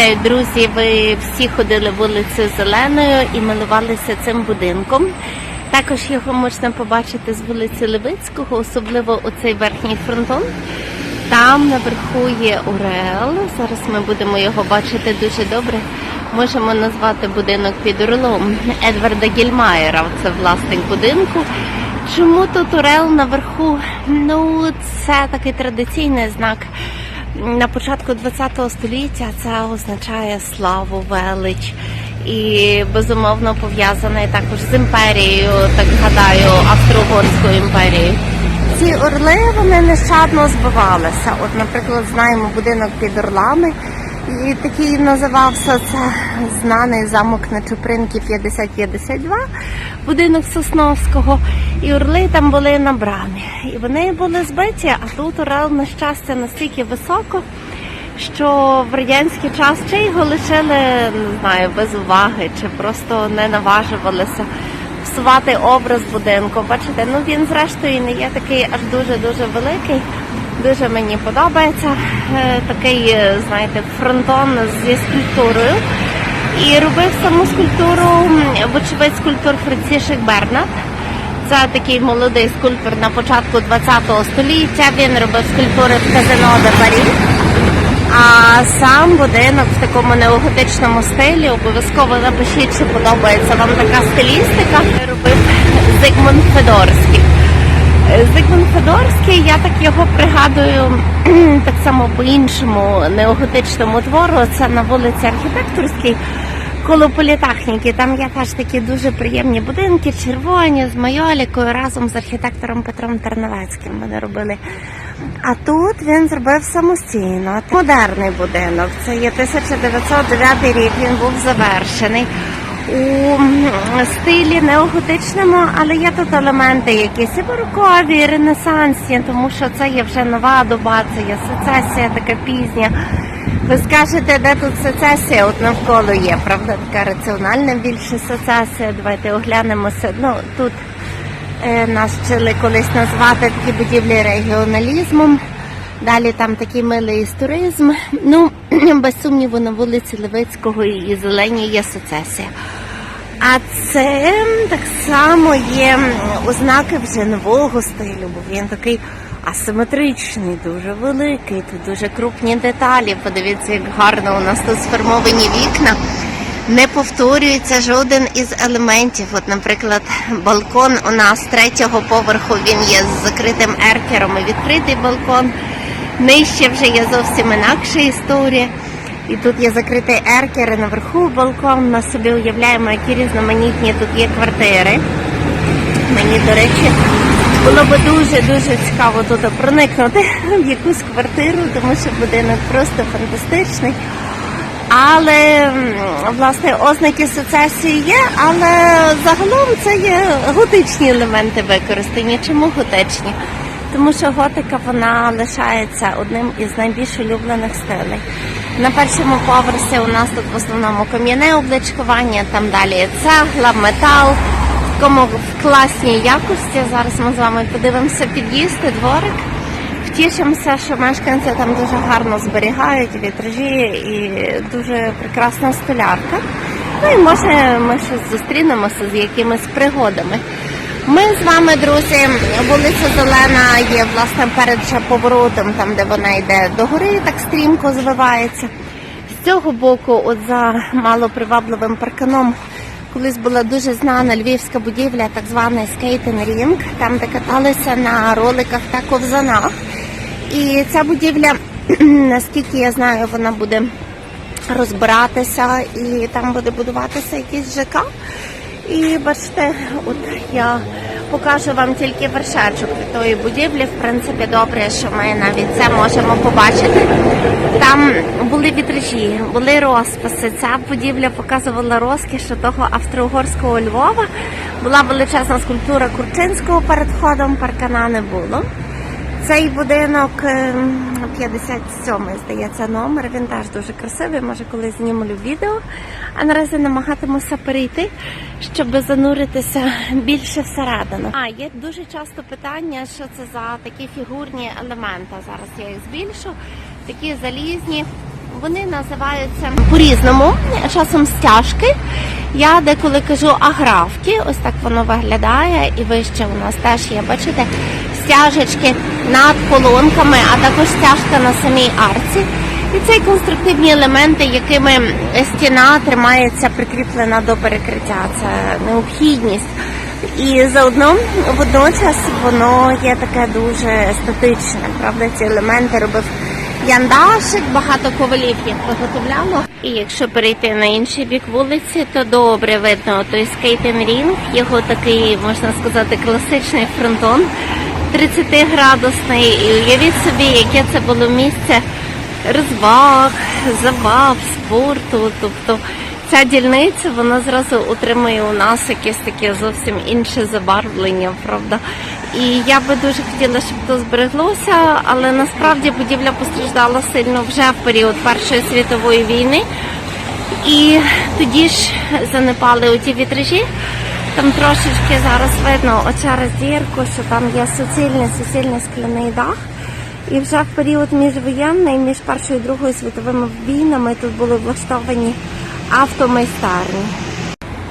Гадаю, друзі, ви всі ходили вулицею Зеленою і милувалися цим будинком. Також його можна побачити з вулиці Левицького, особливо оцей верхній фронтон. Там наверху є Орел. Зараз ми будемо його бачити дуже добре. Можемо назвати будинок під орлом Едварда Гільмаєра. Це власник будинку. Чому тут Орел наверху? Ну, це такий традиційний знак. На початку ХХ століття це означає славу, велич і безумовно пов'язаний також з імперією, так гадаю, Австро-Угорською імперією. Ці орли вони нещадно збивалися. От, наприклад, знаємо будинок під орлами, і такий називався це знаний замок на Чупринки 5052, будинок Сосновського. І орли там були на брамі. І вони були збиті, а тут орел, на щастя, настільки високо, що в радянський час чи його лишили, не знаю, без уваги, чи просто не наважувалися псувати образ будинку. Бачите, ну він зрештою не є такий аж дуже-дуже великий. Дуже мені подобається Е, такий, е, знаєте, фронтон зі скульптурою. І робив саму скульптуру, вочевидь, скульптор Францішек Бернат. Це такий молодий скульптор на початку ХХ століття. Він робив скульптури в казино де Парі. А сам будинок в такому неоготичному стилі обов'язково напишіть, чи подобається вам така стилістика. Робив Зигмунд Федорський. Зигмунд Федорський, я так його пригадую так само по іншому неоготичному твору. Це на вулиці Архітекторській. Коло політехніки там є теж такі дуже приємні будинки, червоні з майолікою разом з архітектором Петром Терновецьким. Вони робили. А тут він зробив самостійно модерний будинок. Це є 1909 рік. Він був завершений у стилі неоготичному, але є тут елементи якісь і барокові, і ренесансні, тому що це є вже нова доба, це є сецесія така пізня. Ви скажете, де тут сецесія? От навколо є, правда, така раціональна більше сецесія. Давайте оглянемося. Ну тут е, нас вчили колись назвати такі будівлі регіоналізмом. Далі там такий милий історизм. Ну, без сумніву, на вулиці Левицького і Зелені є сецесія. А це так само є ознаки вже нового стилю, бо він такий асиметричний, дуже великий, тут дуже крупні деталі. Подивіться, як гарно у нас тут сформовані вікна. Не повторюється жоден із елементів. От, наприклад, балкон у нас третього поверху він є з закритим еркером і відкритий балкон. Нижче вже є зовсім інакша історія. І тут є закритий еркер, і наверху балкон. Ми собі уявляємо, які різноманітні тут є квартири. Мені, до речі, було би дуже-дуже цікаво тут проникнути в якусь квартиру, тому що будинок просто фантастичний. Але власне ознаки сецесії є, але загалом це є готичні елементи використані. Чому готичні? Тому що готика вона лишається одним із найбільш улюблених стилей. На першому поверсі у нас тут в основному кам'яне обличкування, там далі цегла, метал, в такому в класній якості. Зараз ми з вами подивимося під'їзд і дворик. Втішимося, що мешканці там дуже гарно зберігають вітражі і дуже прекрасна столярка. Ну і може ми щось зустрінемося з якимись пригодами. Ми з вами, друзі, вулиця Зелена є власне перед поворотом, там де вона йде догори, так стрімко звивається. З цього боку, от за малопривабливим парканом, колись була дуже знана львівська будівля, так званий скейтинг рінг, там де каталися на роликах та ковзанах. І ця будівля, наскільки я знаю, вона буде розбиратися і там буде будуватися якийсь ЖК. І бачите, от я покажу вам тільки вершечок тої будівлі. В принципі, добре, що ми навіть це можемо побачити. Там були вітражі, були розписи. Ця будівля показувала розкіш того австро-угорського Львова. Була величезна скульптура Курчинського перед входом, паркана не було. Цей будинок ем, 57, здається, номер. Він теж дуже красивий. Може, колись знімлю відео. А наразі намагатимуся перейти, щоб зануритися більше всередину. А є дуже часто питання, що це за такі фігурні елементи. Зараз я їх збільшу. Такі залізні. Вони називаються по-різному, часом стяжки. Я деколи кажу аграфки, ось так воно виглядає, і вище у нас теж є, бачите, стяжечки над колонками, а також стяжка на самій арці. І це конструктивні елементи, якими стіна тримається прикріплена до перекриття. Це необхідність. І заодно водночас воно є таке дуже естетичне. Правда, ці елементи робив Яндашик, багато ковалів їх виготовляло. І якщо перейти на інший бік вулиці, то добре видно той скейтинг рінг, його такий, можна сказати, класичний фронтон 30-градусний. І уявіть собі, яке це було місце розваг, забав, спорту. Тобто ця дільниця вона зразу отримує у нас якесь таке зовсім інше забарвлення, правда. І я би дуже хотіла, щоб то збереглося, але насправді будівля постраждала сильно вже в період Першої світової війни. І тоді ж занепали оті вітражі. Там трошечки зараз видно оця роздірку, що там є суцільний, суцільний скляний дах. І вже в період міжвоєнний, між Першою і Другою світовими війнами тут були влаштовані автомайстерні.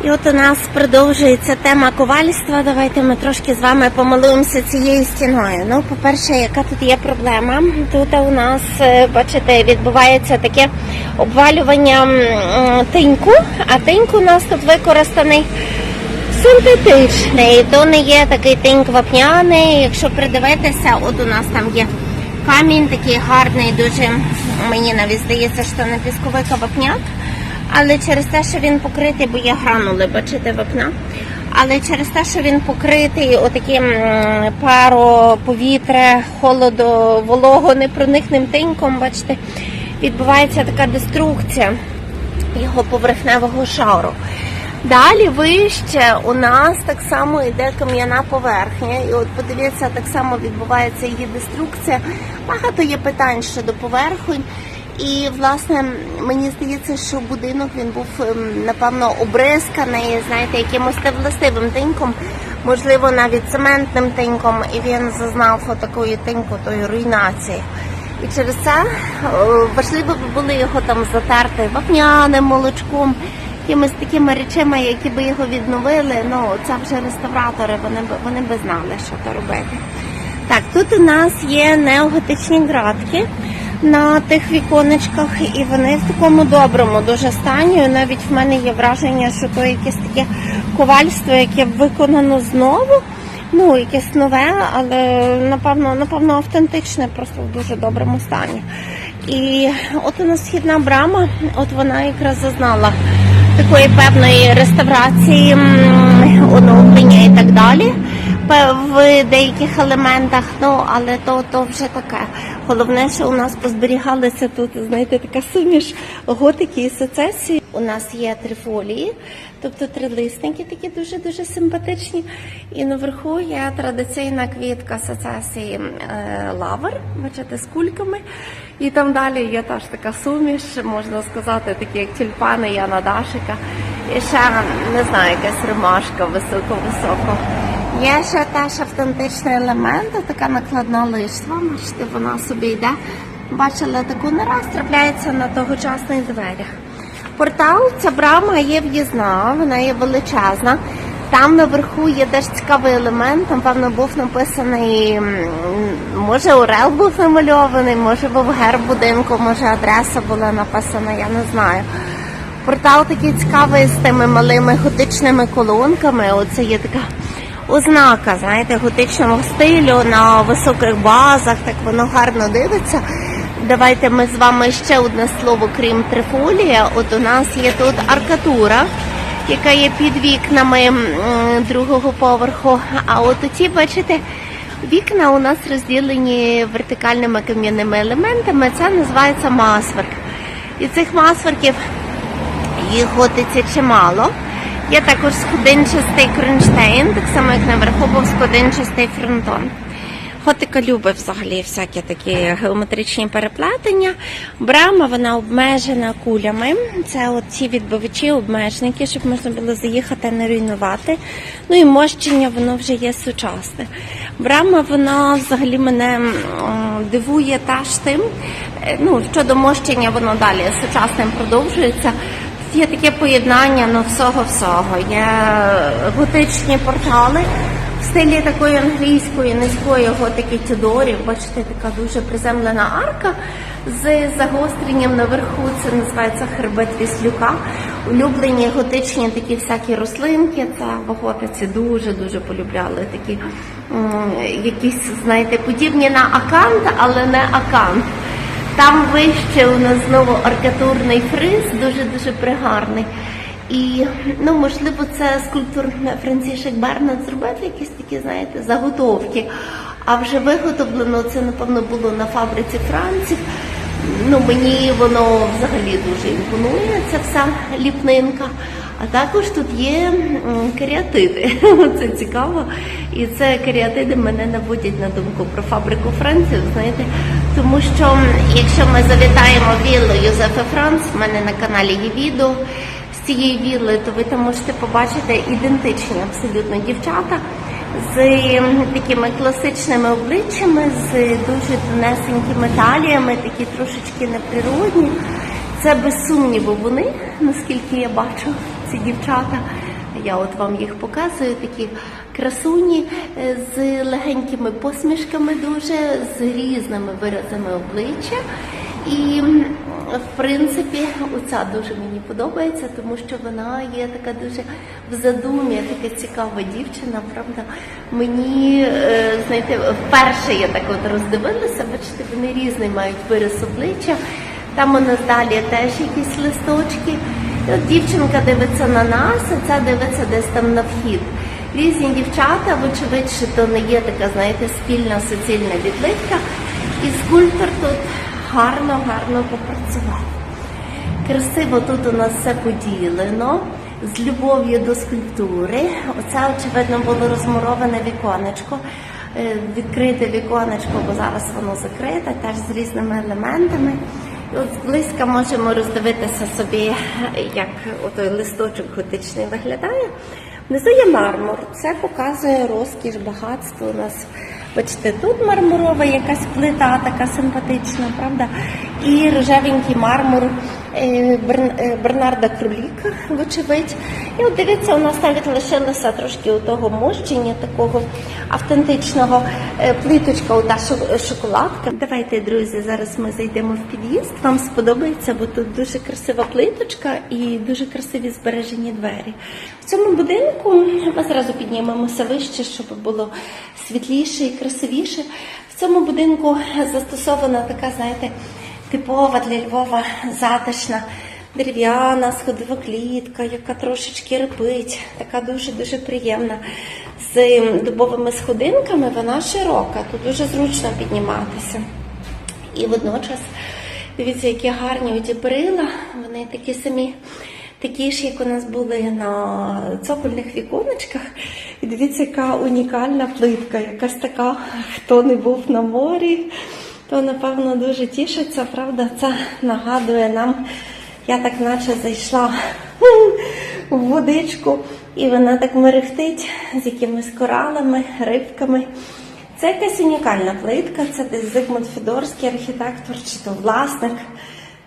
І от у нас продовжується тема ковальства. Давайте ми трошки з вами помилуємося цією стіною. Ну, по-перше, яка тут є проблема? Тут у нас, е, бачите, відбувається таке обвалювання тиньку, а тиньку у нас тут використаний синтетичний. То не є такий тиньк вапняний. Якщо придивитися, от у нас там є камінь такий гарний, дуже мені навіть здається, що не пісковика вапняк. Але через те, що він покритий, бо є гранули, бачите, вапна. Але через те, що він покритий отаким паро, повітря, холодо, волого, непроникним тиньком, бачите, відбувається така деструкція його поверхневого шару. Далі вище у нас так само йде кам'яна поверхня, і от подивіться, так само відбувається її деструкція. Багато є питань щодо поверхонь. І власне мені здається, що будинок він був ем, напевно обрисканий, знаєте, якимось невластивим тиньком, можливо, навіть цементним тиньком, і він зазнав отакої тинькотої руйнації. І через це е, важливо би було його там затерти вапняним молочком, якимись такими речами, які би його відновили. Ну це вже реставратори, вони б вони би знали, що то робити. Так, тут у нас є неоготичні ґратки на тих віконечках, і вони в такому доброму дуже стані. Навіть в мене є враження, що то якесь таке ковальство, яке виконано знову. Ну, якесь нове, але напевно, напевно, автентичне, просто в дуже доброму стані. І от у нас східна брама, от вона якраз зазнала такої певної реставрації, оновлення і так далі в деяких елементах. Ну але то, то вже таке. Головне, що у нас позберігалися тут, знаєте, така суміш готики і сецесії. У нас є три фолії, тобто три лисники, такі дуже дуже симпатичні. І наверху є традиційна квітка сецесії е, лавр, бачите, з кульками. І там далі є теж така суміш, можна сказати, такі як тюльпани Яна Дашика. І ще не знаю, якась ромашка високо-високо. Є ще теж автентичний елемент, така накладна листва. Бачите, вона собі йде. Бачила таку не раз, трапляється на тогочасних дверях. Портал, ця брама є в'їзна, вона є величезна. Там наверху є теж цікавий елемент, там, певно, був написаний, може, Орел був намальований, може був герб будинку, може адреса була написана, я не знаю. Портал такий цікавий з тими малими готичними колонками. Оце є така ознака, знаєте, готичного стилю на високих базах, так воно гарно дивиться. Давайте ми з вами ще одне слово, крім трифолія. От у нас є тут аркатура, яка є під вікнами другого поверху. А от оці, бачите, вікна у нас розділені вертикальними кам'яними елементами. Це називається масверк. І цих масверків їх готиться чимало. Є також сходинчастий кронштейн, так само як наверху був сходинчастий фронтон. Готика любить взагалі всякі такі геометричні переплетення. Брама вона обмежена кулями. Це от ці відбивачі, обмежники, щоб можна було заїхати, не руйнувати. Ну і мощення воно вже є сучасне. Брама, вона взагалі мене дивує теж тим. е, Ну, щодо мощення, воно далі сучасним продовжується. Є таке поєднання ну, всього-всього. Є готичні портали в стилі такої англійської низької готики Тюдорів. Бачите, така дуже приземлена арка з загостренням наверху. Це називається хребет Віслюка. Улюблені готичні такі всякі рослинки. Це в готиці дуже дуже полюбляли такі якісь, знаєте, подібні на акант, але не акант. Там вище у нас знову аркатурний фриз, дуже дуже пригарний. І ну можливо, це скульптор Францішек Бернат зробив якісь такі, знаєте, заготовки. А вже виготовлено це, напевно, було на фабриці Франців. Ну мені воно взагалі дуже імпонує. Ця вся ліпнинка. А також тут є м, каріатиди. Це цікаво. І це каріатиди мене наводять на думку про фабрику Франців. Знаєте, тому що якщо ми завітаємо віллу Юзефа Франц, в мене на каналі є відео цієї вілли, то ви там можете побачити ідентичні абсолютно дівчата з такими класичними обличчями, з дуже тонесенькими таліями, такі трошечки неприродні. Це без сумніву вони, наскільки я бачу, ці дівчата. Я от вам їх показую, такі красуні е, з легенькими посмішками, дуже з різними виразами обличчя. І в принципі, оця дуже мені подобається, тому що вона є така дуже в задумі, така цікава дівчина. Правда, мені е, знаєте, вперше я так от роздивилася, бачите, вони різний мають вираз обличчя. Там у нас далі теж якісь листочки. І от дівчинка дивиться на нас, а ця дивиться десь там на вхід. Різні дівчата, вочевидь, що то не є така, знаєте, спільна суцільна відлитка. І скульптор тут гарно, гарно попрацював. Красиво тут у нас все поділено з любов'ю до скульптури. Оце, очевидно, було розмуроване віконечко, е, відкрите віконечко, бо зараз воно закрите, теж з різними елементами. І от зблизька можемо роздивитися собі, як той листочок готичний виглядає. Внизу є мармур. Це показує розкіш, багатство у нас. Бачите, тут мармурова якась плита така симпатична, правда? І рожевенький мармур Бернарда Круліка, вочевидь. І от дивіться, у нас навіть лишилося трошки того мощення такого автентичного е, плиточка, ота шоколадка. Давайте, друзі, зараз ми зайдемо в під'їзд. Вам сподобається, бо тут дуже красива плиточка і дуже красиві збережені двері. В цьому будинку ми зразу піднімемося вище, щоб було світліше і красивіше. В цьому будинку застосована така, знаєте, типова для Львова затишна дерев'яна сходова клітка, яка трошечки рипить, така дуже-дуже приємна. З дубовими сходинками вона широка, тут дуже зручно підніматися. І водночас, дивіться, які гарні оті перила, вони такі самі, такі ж, як у нас були на цокольних віконечках. І дивіться, яка унікальна плитка, якась така, хто не був на морі, то напевно дуже тішиться. Правда, це нагадує нам, я так наче зайшла в водичку, і вона так мерехтить з якимись коралами, рибками. Це якась унікальна плитка, це десь Зигмунд Федорський архітектор, чи то власник.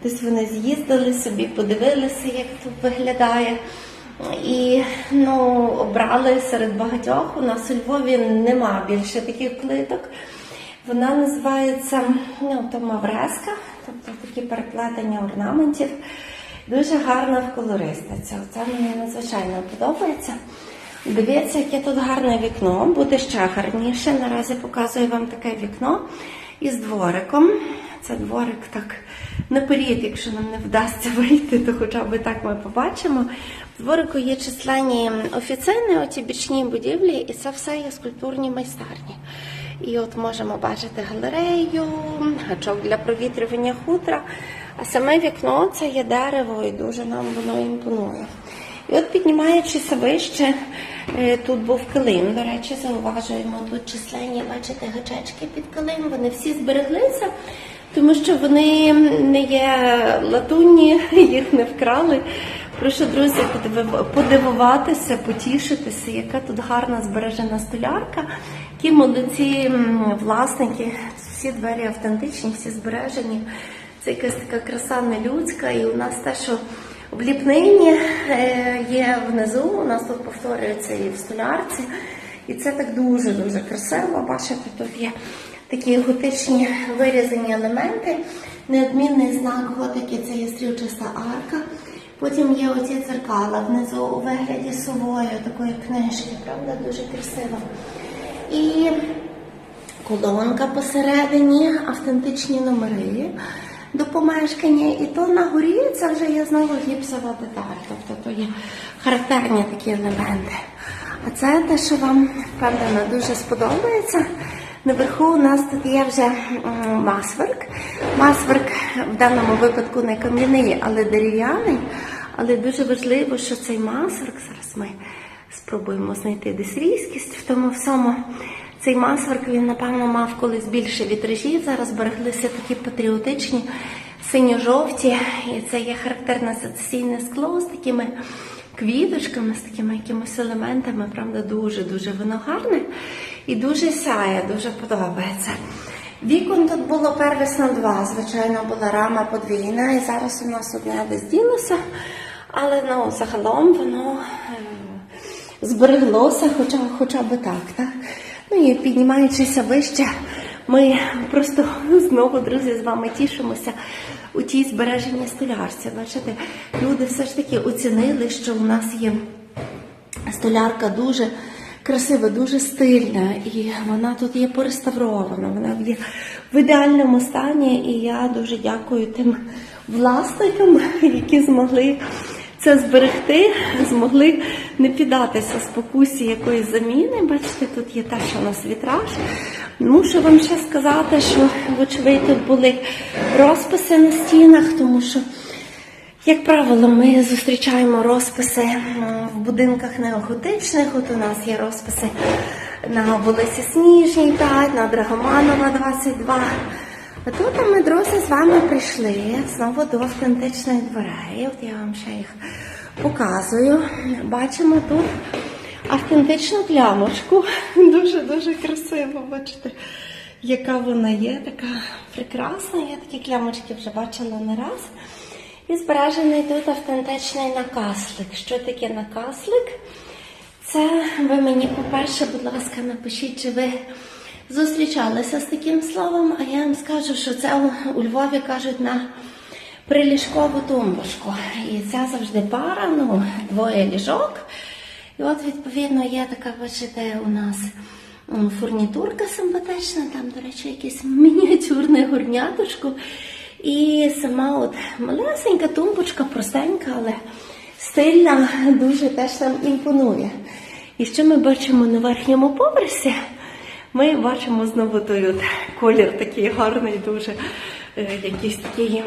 Десь вони з'їздили собі, подивилися, як тут виглядає. І ну, обрали серед багатьох. У нас у Львові нема більше таких плиток. Вона називається ну, мавреска, тобто такі переплетення орнаментів. Дуже гарна в колористиці. Оце мені надзвичайно подобається. Дивіться, яке тут гарне вікно, буде ще гарніше. Наразі показую вам таке вікно із двориком. Це дворик так наперед, якщо нам не вдасться вийти, то хоча б так ми побачимо. В дворику є численні офіцини, оті бічні будівлі, і це все є скульптурні майстерні. І от можемо бачити галерею, гачок для провітрювання хутра. А саме вікно це є дерево, і дуже нам воно імпонує. І от піднімаючися вище, е, тут був килим. До речі, зауважуємо тут численні, бачите, гачечки під килим. Вони всі збереглися, тому що вони не є латунні, їх не вкрали. Прошу, друзі, подивуватися, потішитися, яка тут гарна збережена столярка. Які молодці власники, всі двері автентичні, всі збережені. Це якась така краса нелюдська, і у нас те, що в ліпнині е, є внизу, у нас тут повторюється і в столярці. І це так дуже-дуже красиво. Бачите, тут є такі готичні вирізані елементи. Неодмінний знак готики це є стрілчаста арка. Потім є оці дзеркала внизу у вигляді сової, такої книжки, правда, дуже красиво. І колонка посередині, автентичні номери до помешкання. І то на горі це вже є знову гіпсова деталь. Тобто то є характерні такі елементи. А це те, що вам впевнено дуже сподобається. Наверху у нас тут є вже масверк. Масверк в даному випадку не кам'яний, але дерев'яний. Але дуже важливо, що цей масверк, зараз ми спробуємо знайти десь різкість в тому всьому. Цей масверк він, напевно, мав колись більше вітражів. Зараз збереглися такі патріотичні, синьо-жовті. І це є характерне сецесійне скло з такими квіточками, з такими якимось елементами. Правда, дуже-дуже воно гарне і дуже сяє, дуже подобається. Вікон тут було первісно два. Звичайно, була рама подвійна, і зараз у нас одне десь ділося. Але ну, загалом воно е, збереглося, хоча, хоча би так, так. Ну і піднімаючися вище, ми просто знову, друзі, з вами тішимося у тій збереженій столярці. Бачите, люди все ж таки оцінили, що у нас є столярка дуже красива, дуже стильна, і вона тут є пореставрована, вона є в ідеальному стані. І я дуже дякую тим власникам, які змогли це зберегти, змогли не піддатися спокусі якоїсь заміни. Бачите, тут є теж у нас вітраж. Мушу вам ще сказати, що, вочевидь, тут були розписи на стінах, тому що. Як правило, ми зустрічаємо розписи в будинках неоготичних. От у нас є розписи на вулиці Сніжній, 5, на Драгоманова 22. А тут ми, друзі, з вами прийшли знову до автентичних дверей. От я вам ще їх показую. Бачимо тут автентичну клямочку. Дуже-дуже красиво, бачите, яка вона є, така прекрасна. Я такі клямочки вже бачила не раз. І збережений тут автентичний накаслик. Що таке накаслик? Це ви мені, по-перше, будь ласка, напишіть, чи ви зустрічалися з таким словом, а я вам скажу, що це у- Львові кажуть на приліжкову тумбочку. І це завжди пара, ну, двоє ліжок. І от, відповідно, є така, бачите, у нас фурнітурка симпатична, там, до речі, якесь мініатюрне горняточко. І сама от малесенька тумбочка, простенька, але стильна, дуже теж нам імпонує. І що ми бачимо на верхньому поверсі? Ми бачимо знову от колір такий гарний, дуже е, якийсь такий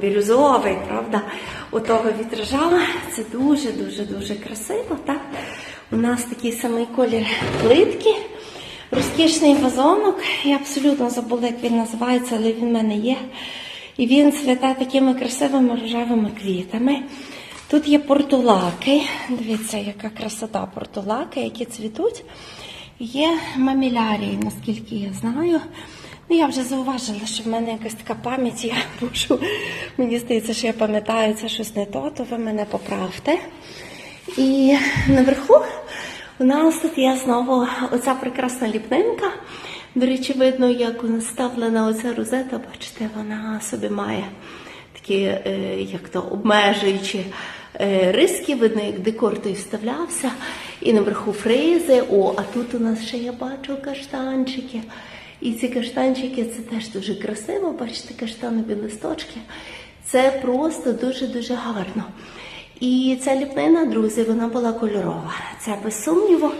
бірюзовий, правда, у того вітража. Це дуже, дуже, дуже красиво. Так? У нас такий самий колір плитки. Розкішний вазонок. Я абсолютно забула, як він називається, але він в мене є. І він цвіте такими красивими рожевими квітами. Тут є портулаки. Дивіться, яка красота портулаки, які цвітуть. Є мамілярії, наскільки я знаю. Ну, я вже зауважила, що в мене якась така пам'ять, я можу, мені здається, що я пам'ятаю це щось не то, то ви мене поправте. І наверху у нас тут є знову оця прекрасна ліпнинка. До речі, видно, як наставлена оця розета, бачите, вона собі має такі, е, як то, обмежуючі риски, видно, як декор той вставлявся. І наверху фризи. О, а тут у нас ще я бачу каштанчики. І ці каштанчики це теж дуже красиво, бачите, каштанові листочки. Це просто дуже-дуже гарно. І ця ліпнина, друзі, вона була кольорова. Це без сумніву,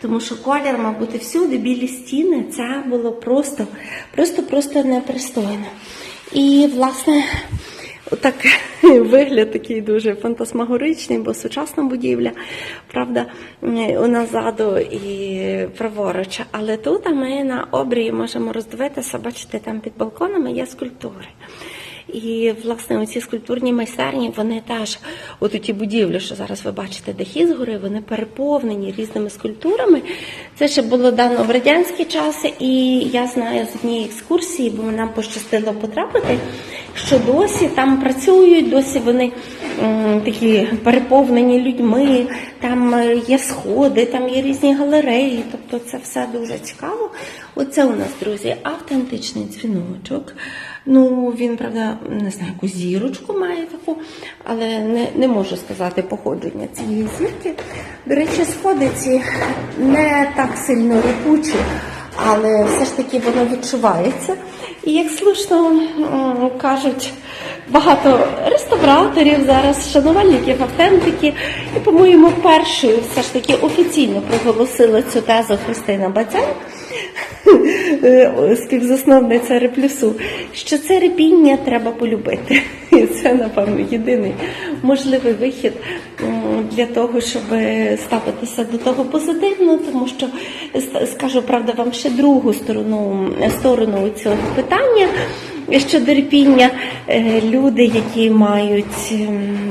тому що колір мав бути всюди, білі стіни. Це було просто, просто, просто непристойно. І, власне, так вигляд такий дуже фантасмагоричний, бо сучасна будівля, правда, у нас і праворуч. Але тут ми на обрії можемо роздивитися, бачите, там під балконами є скульптури. І, власне, оці скульптурні майстерні, вони теж, от ті будівлі, що зараз ви бачите, дахи згори, вони переповнені різними скульптурами. Це ще було дано в радянські часи, і я знаю з однієї екскурсії, бо нам пощастило потрапити, що досі там працюють, досі вони такі переповнені людьми, там е, є сходи, там є різні галереї, тобто це все дуже цікаво. Оце у нас, друзі, автентичний дзвіночок. Ну, він, правда, не знаю, яку зірочку має таку, але не, не можу сказати походження цієї зірки. До речі, сходи ці не так сильно репучі, але все ж таки воно відчувається. І як слушно кажуть, багато реставраторів зараз, шанувальників автентики, і, по-моєму, першою все ж таки офіційно проголосила цю тезу Христина Бацян, співзасновниця реплюсу, що це репіння треба полюбити. І це, напевно, єдиний можливий вихід для того, щоб ставитися до того позитивно, тому що скажу правда вам ще другу сторону сторону цього питання. Щодо репіння, е, люди, які мають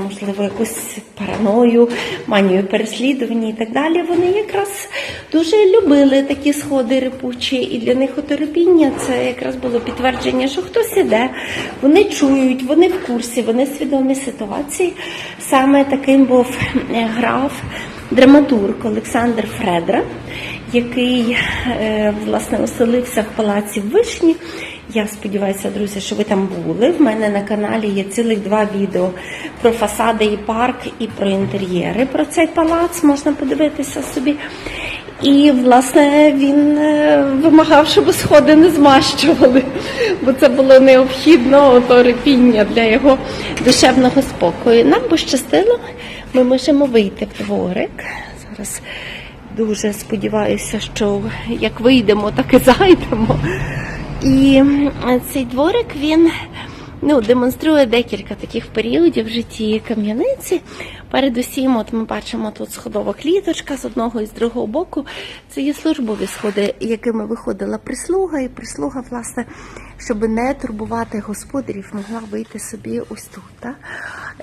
можливо якусь параною, манію переслідування і так далі, вони якраз дуже любили такі сходи репучі, і для них оторопіння це якраз було підтвердження, що хтось іде, вони чують, вони в курсі, вони свідомі ситуації. Саме таким був е, граф, драматург Олександр Фредра, який е, власне оселився в палаці в Вишні. Я сподіваюся, друзі, що ви там були. В мене на каналі є цілих два відео про фасади і парк, і про інтер'єри. Про цей палац можна подивитися собі. І, власне, він е, вимагав, щоб сходи не змащували, бо це було необхідно ото репіння для його душевного спокою. Нам пощастило, ми можемо вийти в дворик. Зараз дуже сподіваюся, що як вийдемо, так і зайдемо. І цей дворик він ну, демонструє декілька таких періодів в житті кам'яниці. Передусім, от ми бачимо тут сходова кліточка з одного і з другого боку. Це є службові сходи, якими виходила прислуга, і прислуга, власне, щоб не турбувати господарів, могла вийти собі ось тут. Та?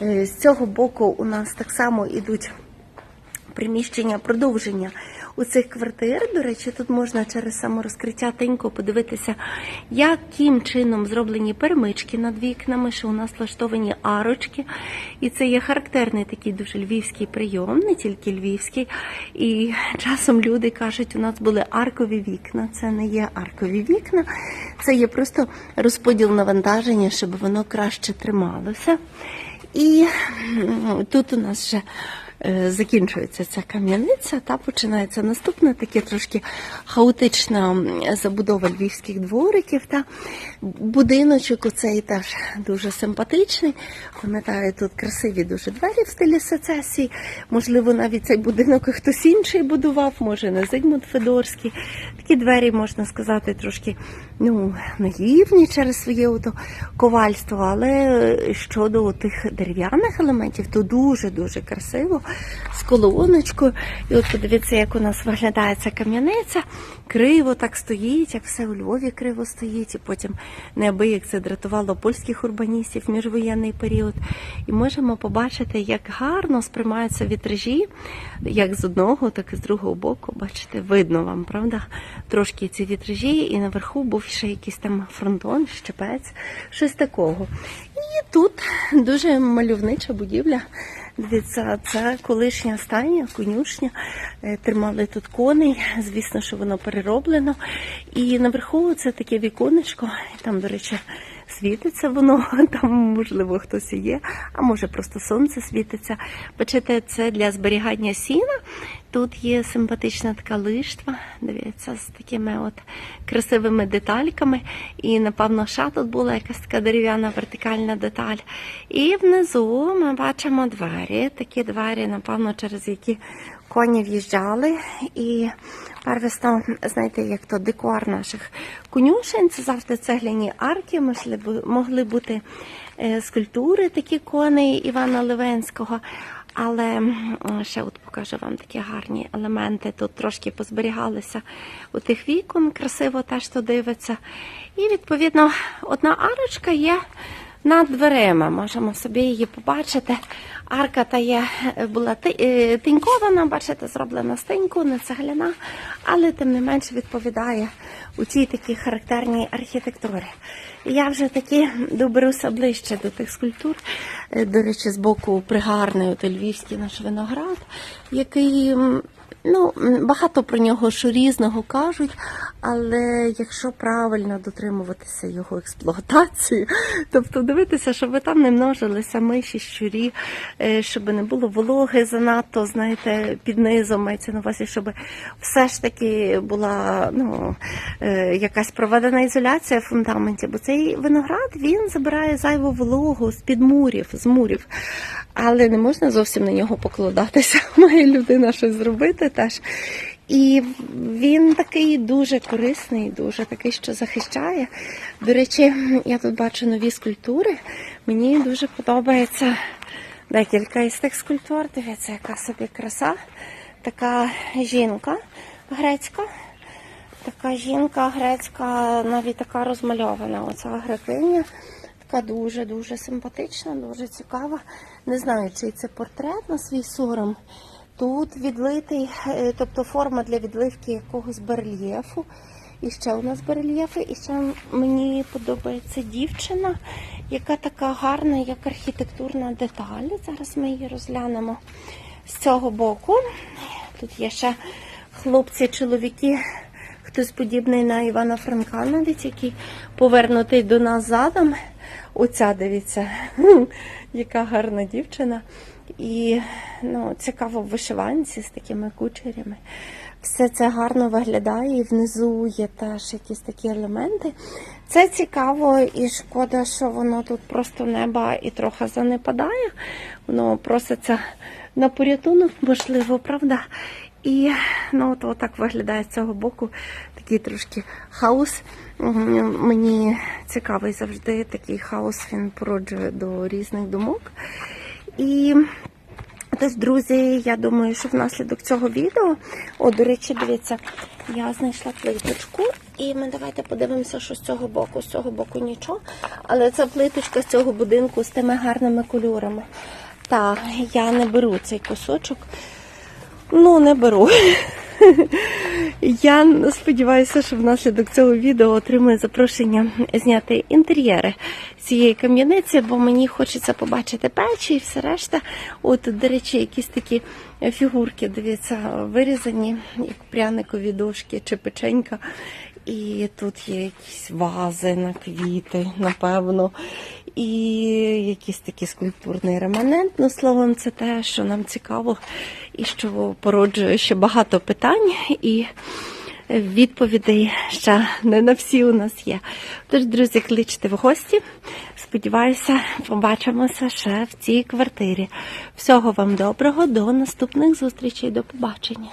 Е, З цього боку у нас так само ідуть приміщення продовження у цих квартир. До речі, тут можна через саморозкриття тенько подивитися, яким чином зроблені перемички над вікнами, що у нас влаштовані арочки. І це є характерний такий дуже львівський прийом, не тільки львівський. І часом люди кажуть, у нас були аркові вікна. Це не є аркові вікна, це є просто розподіл навантаження, щоб воно краще трималося. І тут у нас вже е, закінчується ця кам'яниця, та починається наступна таке трошки хаотична забудова львівських двориків. Та будиночок оцей теж дуже симпатичний. Пам'ятаю, тут красиві дуже двері в стилі сецесії. Можливо, навіть цей будинок хтось інший будував, може не Зигмунд Федорський. Такі двері, можна сказати, трошки ну, наївні через своє ото ковальство, але щодо тих дерев'яних елементів, то дуже-дуже красиво, з колоночкою. І от подивіться, як у нас виглядає ця кам'яниця. Криво так стоїть, як все у Львові криво стоїть, і потім неабияк це дратувало польських урбаністів в міжвоєнний період. І можемо побачити, як гарно сприймаються вітражі, як з одного, так і з другого боку. Бачите, видно вам, правда? Трошки ці вітражі, і наверху був ще якийсь там фронтон, щепець, щось такого. І тут дуже мальовнича будівля. Дивіться, це колишня стайня, конюшня. Е, Тримали тут коней. Звісно, що воно перероблено. І наверху це таке віконечко. Там, до речі, світиться воно. Там, можливо, хтось є, а може просто сонце світиться. Бачите, це для зберігання сіна. Тут є симпатична така лиштва, дивіться, з такими от красивими детальками. І, напевно, ще тут була якась така дерев'яна вертикальна деталь. І внизу ми бачимо двері, такі двері, напевно, через які коні в'їжджали. І первісно, знаєте, як то декор наших конюшень, це завжди цегляні арки, могли бути е, скульптури такі коней Івана Левенського. Але ще от покажу вам такі гарні елементи. Тут трошки позберігалися у тих вікон, красиво теж то дивиться. І відповідно одна арочка є над дверима. Можемо собі її побачити. Арка та є е, була е, тинькована, бачите, зроблена з тиньку, не цегляна, але тим не менше відповідає у цій такій характерній архітектурі. Я вже таки доберуся ближче до тих скульптур. Е, До речі, з боку пригарний от львівський наш виноград, який Ну, багато про нього що різного кажуть, але якщо правильно дотримуватися його експлуатації, тобто дивитися, щоб там не множилися миші, щурі, е, щоб не було вологи занадто, знаєте, під низом мається на увазі, щоб все ж таки була ну, е, якась проведена ізоляція в фундаменті, бо цей виноград він забирає зайву вологу з під мурів, з мурів. Але не можна зовсім на нього покладатися. Має людина щось зробити теж. І він такий дуже корисний, дуже такий, що захищає. До речі, я тут бачу нові скульптури. Мені дуже подобається декілька із тих скульптур. Дивіться, яка собі краса. Така жінка грецька. Така жінка грецька, навіть така розмальована. Оця графиня. Така дуже-дуже симпатична, дуже цікава. Не знаю, чий це портрет на свій сором. Тут відлитий, е, тобто форма для відливки якогось барельєфу. І ще у нас барельєфи. І ще мені подобається дівчина, яка така гарна, як архітектурна деталь. Зараз ми її розглянемо з цього боку. Тут є ще хлопці, чоловіки, хтось подібний на Івана Франка, навіть який повернутий до нас задом. Оця, дивіться, яка гарна дівчина. І ну, цікаво в вишиванці з такими кучерями. Все це гарно виглядає, і внизу є теж якісь такі елементи. Це цікаво і шкода, що воно тут просто неба і трохи занепадає. Воно проситься на порятунок, можливо, правда. І ну, от отак виглядає з цього боку такий трошки хаос. Мені цікавий завжди такий хаос, він породжує до різних думок. І Тож, друзі, я думаю, що внаслідок цього відео, о, до речі, дивіться, я знайшла плиточку, і ми давайте подивимося, що з цього боку, з цього боку нічого. Але це плиточка з цього будинку з тими гарними кольорами. Та я не беру цей кусочок. Ну, не беру. Я сподіваюся, що внаслідок цього відео отримую запрошення зняти інтер'єри цієї кам'яниці, бо мені хочеться побачити печі і все решта. От, до речі, якісь такі фігурки, дивіться, вирізані, як пряникові дошки чи печенька. І тут є якісь вази на квіти, напевно, і якийсь такий скульптурний реманент. Ну, словом, це те, що нам цікаво, і що породжує ще багато питань, і відповідей ще не на всі у нас є. Тож, друзі, кличте в гості. Сподіваюся, побачимося ще в цій квартирі. Всього вам доброго, до наступних зустрічей, до побачення.